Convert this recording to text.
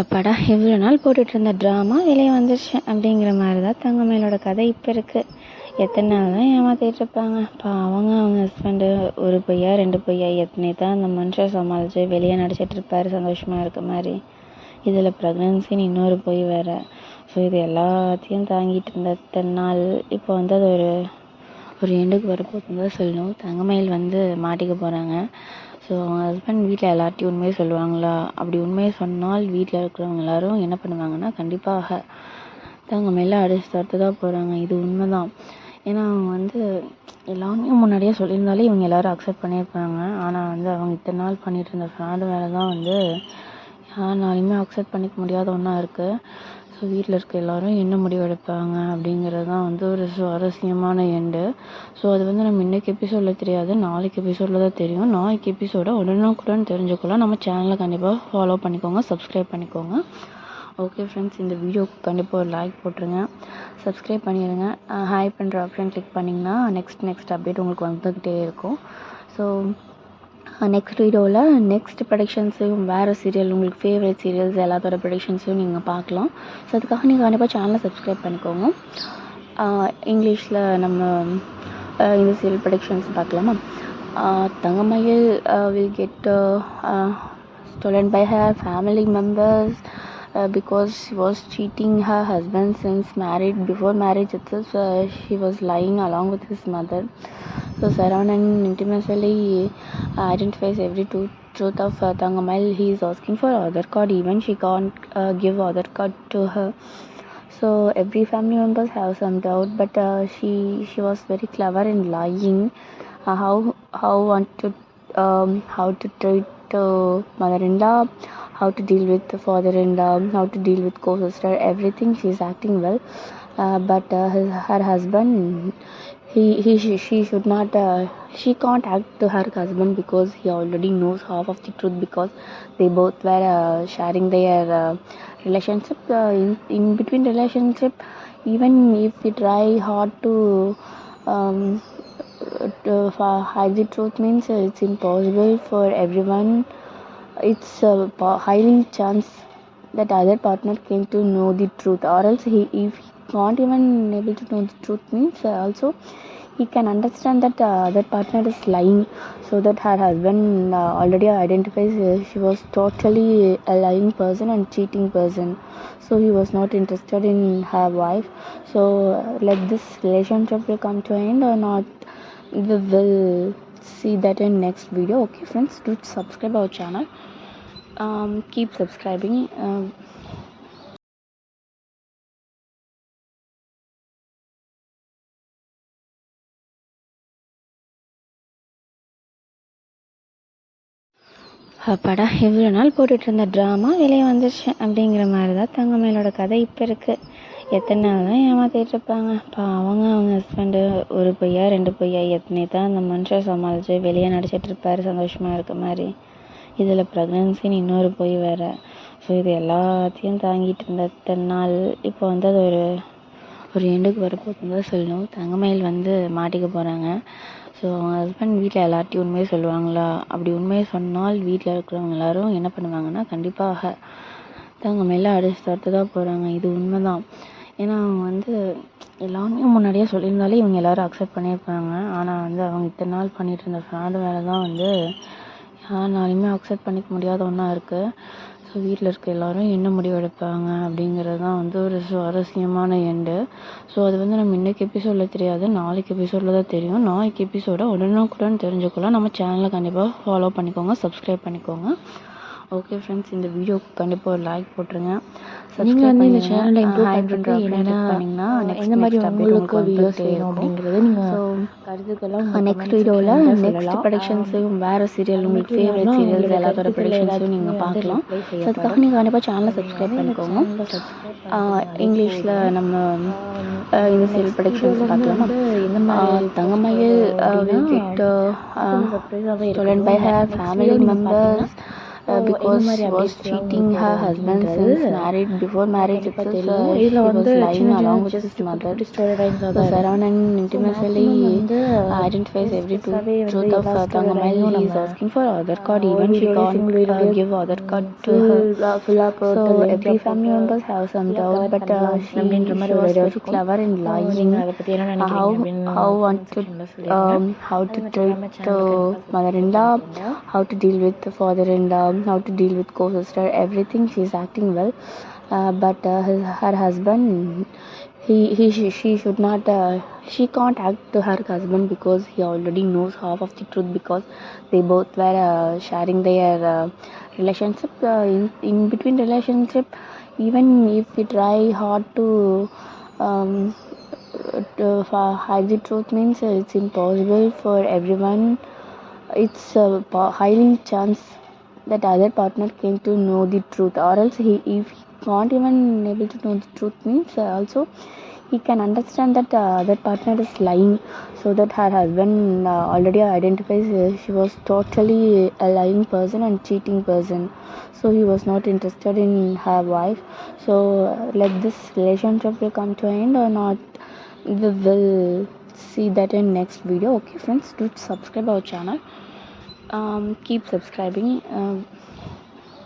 அப்பாடா இவ்வளோ நாள் போட்டுட்டு இருந்த ட்ராமா வெளியே வந்துருச்சு அப்படிங்கிற மாதிரி தான் தங்கமயிலோட கதை இப்போ இருக்குது எத்தனை நாள் தான் ஏமாத்திட்டு இருப்பாங்க. பாவங்க அவங்க ஹஸ்பண்டு ஒரு பொய்யா ரெண்டு பொய்யா எத்தனை தான் அந்த மனுஷன் சமாளித்து வெளியே நடிச்சிட்டு இருப்பார் சந்தோஷமாக இருக்க மாதிரி. இதில் ப்ரெக்னன்சின்னு இன்னொரு பொய் வேறு. ஸோ இது எல்லாத்தையும் தாங்கிட்டு இருந்த இத்தனை நாள். இப்போ வந்து அது ஒரு ஒரு எண்டுக்கு வரப்போகுதுன்னு தான் சொல்லணும். தங்கமயில் வந்து மாட்டிக்க போகிறாங்க ஸோ அவங்க ஹஸ்பண்ட் வீட்டில் எல்லார்ட்டையும் உண்மையை சொல்லுவாங்களா? அப்படி உண்மையை சொன்னால் வீட்டில் இருக்கிறவங்க எல்லாரும் என்ன பண்ணுவாங்கன்னா கண்டிப்பாக தங்கமயில அடிச்சு துரத்த தான் போகிறாங்க இது உண்மை தான் ஏன்னா அவங்க வந்து எல்லாமே முன்னாடியே சொல்லியிருந்தாலே இவங்க எல்லோரும் அக்செப்ட் பண்ணியிருப்பாங்க. ஆனால் வந்து அவங்க இத்தனை நாள் பண்ணிட்டு இருந்த ஃப்ராடு வேலை தான் வந்து யாருனாலையுமே அக்செப்ட் பண்ணிக்க முடியாத ஒன்றா இருக்குது ஸோ வீட்டில் இருக்க எல்லோரும் என்ன முடிவெடுப்பாங்க அப்படிங்கிறது தான் வந்து ஒரு சுவாரஸ்யமான எண்டு ஸோ அது வந்து நம்ம இன்றைக்கி எபிசோடில் தெரியாது நாளைக்கு எபிசோடில் தான் தெரியும். நாளைக்கு எபிசோடை உடனுக்குடன் தெரிஞ்சுக்கலாம். நம்ம சேனலை கண்டிப்பாக ஃபாலோ பண்ணிக்கோங்க சப்ஸ்கிரைப் பண்ணிக்கோங்க. ஓகே ஃப்ரெண்ட்ஸ் இந்த வீடியோக்கு கண்டிப்பாக ஒரு லைக் போட்டுருங்க. சப்ஸ்கிரைப் பண்ணிடுங்க ஹாய் பண்ணுற ஆப்ஷன் கிளிக் பண்ணிங்கன்னா நெக்ஸ்ட் நெக்ஸ்ட் அப்டேட் உங்களுக்கு வந்துக்கிட்டே இருக்கும். ஸோ நெக்ஸ்ட் வீடியோவில் நெக்ஸ்ட் ப்ரொடக்ஷன்ஸையும் வேறு சீரியல் உங்களுக்கு ஃபேவரட் சீரியல்ஸ் எல்லாத்தோட ப்ரொடக்ஷன்ஸையும் நீங்கள் பார்க்கலாம். ஸோ அதுக்காக நீங்கள் கண்டிப்பாக சேனலை சப்ஸ்கிரைப் பண்ணிக்கோங்க. இங்கிலீஷில் நம்ம இந்த சீரியல் ப்ரொடக்ஷன்ஸ் பார்க்கலாமா? Thangamayil will get stolen by her family members uh, because she was cheating her husband since married before marriage itself uh, she was lying along with his mother. So Saran and intimately identifies every truth, truth of uh, Tangamal he is asking for other card. Even she can't uh, give other card to her. So every family members have some doubt but uh, she she was very clever in lying. Uh, how how want to um, how to treat uh, mother-in-law how to deal with the father-in-law how to deal with co-sister everything she's acting well. Uh, but uh, her husband he, he she, she should not uh, she can't act to her husband because he already knows half of the truth because they both were uh, sharing their uh, relationship uh, in, in between relationship. Even if we try hard to um, to uh, hide the truth means uh, it's impossible for everyone. It's uh, po- highly chance that other partner came to know the truth or else he if can't even able to know the truth means uh, also he can understand that uh, other partner is lying. So that her husband uh, already identifies uh, she was totally a lying person and cheating person. So he was not interested in her wife. So uh, like this relationship will come to end or not we will see that in next video. Okay friends do subscribe our channel. Um, keep subscribing அப்பாடா இவ்வளோ நாள் போட்டுட்டு இருந்த drama வெளியே வந்துருச்சு அப்படிங்கிற மாதிரி தான் தங்கமயிலோட கதை இப்போ இருக்குது எத்தனை நாள் தான் ஏமாத்திட்டுருப்பாங்க இருப்பாங்க. அவங்க அவங்க ஹஸ்பண்டு ஒரு பொய்யா ரெண்டு பொய்யா எத்தனை தான் அந்த மனுஷன் சமாளித்து வெளியே நடிச்சிட்டு இருப்பார் சந்தோஷமாக இருக்க மாதிரி. இதில் ப்ரெக்னன்சின்னு இன்னொரு பொய் வேறு. ஸோ இது எல்லாத்தையும் தாங்கிட்டு இருந்த இத்தனை நாள். இப்போ வந்து அது ஒரு ஒரு எண்டுக்கு வரப்போகுதுன்னு தான் சொல்லணும். தங்கமயில் வந்து மாட்டிக்க போகிறாங்க ஸோ அவங்க ஹஸ்பண்ட் வீட்டில் எல்லார்ட்டையும் உண்மையை சொல்லுவாங்களா? அப்படி உண்மையை சொன்னால் வீட்டில் இருக்கிறவங்க எல்லாரும் என்ன பண்ணுவாங்கன்னா கண்டிப்பாக தங்கமயில அடிச்சு தடுத்து தான் போகிறாங்க இது உண்மை தான் ஏன்னா அவங்க வந்து எல்லாமே முன்னாடியே சொல்லியிருந்தாலே இவங்க எல்லோரும் அக்செப்ட் பண்ணியிருப்பாங்க. ஆனால் வந்து அவங்க இத்தனை நாள் பண்ணிட்டு இருந்த ஃப்ராடு வேலை தான் வந்து யாருனாலையுமே அக்செப்ட் பண்ணிக்க முடியாத ஒன்றா இருக்குது ஸோ வீட்டில் இருக்க எல்லோரும் என்ன முடிவெடுப்பாங்க அப்படிங்கிறது தான் வந்து ஒரு சுவாரஸ்யமான எண்டு ஸோ அது வந்து நம்ம இன்றைக்கி எபிசோடில் தெரியாது நாளைக்கு எபிசோடில் தான் தெரியும். நாளைக்கு எபிசோட உடனுக்குடன் தெரிஞ்சுக்கலாம் நம்ம சேனலை கண்டிப்பாக ஃபாலோ பண்ணிக்கோங்க சப்ஸ்கிரைப் பண்ணிக்கோங்க. ஓகே ஃப்ரெண்ட்ஸ் இந்த வீடியோக்கு கண்டிப்பாக ஒரு லைக் போட்டுருங்க. நீங்கள் வந்து இந்த சேனலை ஹாய் இம்ப்ரூவ் பண்ணுற பண்ணுறதுக்கு என்னென்ன பண்ணிங்கன்னா எந்த மாதிரி உங்களுக்கு வீடியோஸ் வேணும் அப்படிங்கிறத நீங்கள் கருத்துக்கெல்லாம் நெக்ஸ்ட் வீடியோவில் நெக்ஸ்ட் ப்ரொடக்ஷன்ஸையும் வேறு சீரியல் உங்களுக்கு ஃபேவரட் சீரியல்ஸ் எல்லாத்தோட ப்ரொடக்ஷன்ஸையும் நீங்கள் பார்க்கலாம். ஸோ அதுக்காக நீங்கள் கண்டிப்பாக சேனலை சப்ஸ்கிரைப் பண்ணிக்கோங்க. இங்கிலீஷில் நம்ம இந்த சீரியல் ப்ரொடக்ஷன்ஸ் பார்க்கலாமா. Thangamayil will get stolen by her family members uh, because was cheating her husband since married before marriage itself uh, he was lying along with his mother. so Saravan and intimately identifies every truth of uh, Tangamal he is asking for other card. even she can't uh, give other card to her. so every family members have some doubt. but uh, she, she was very clever in lying uh, how how wanted um, how to treat the mother-in-law how to deal with the father-in-law how to deal with co-sister everything she's acting well. Uh, but uh, his, her husband he, he she, she should not uh, she can't act to her husband because he already knows half of the truth because they both were uh, sharing their uh, relationship uh, in, in between relationship. Even if we try hard to um, to hide the truth means it's impossible for everyone. It's a highly chance that other partner came to know the truth or else he if he can't even able to know the truth means uh, also he can understand that uh, other partner is lying so that her husband uh, already identifies uh, she was totally a lying person and cheating person. So he was not interested in her wife. So uh, let this relationship will come to end or not we will see that in next video. Okay friends do subscribe our channel keep subscribing uh,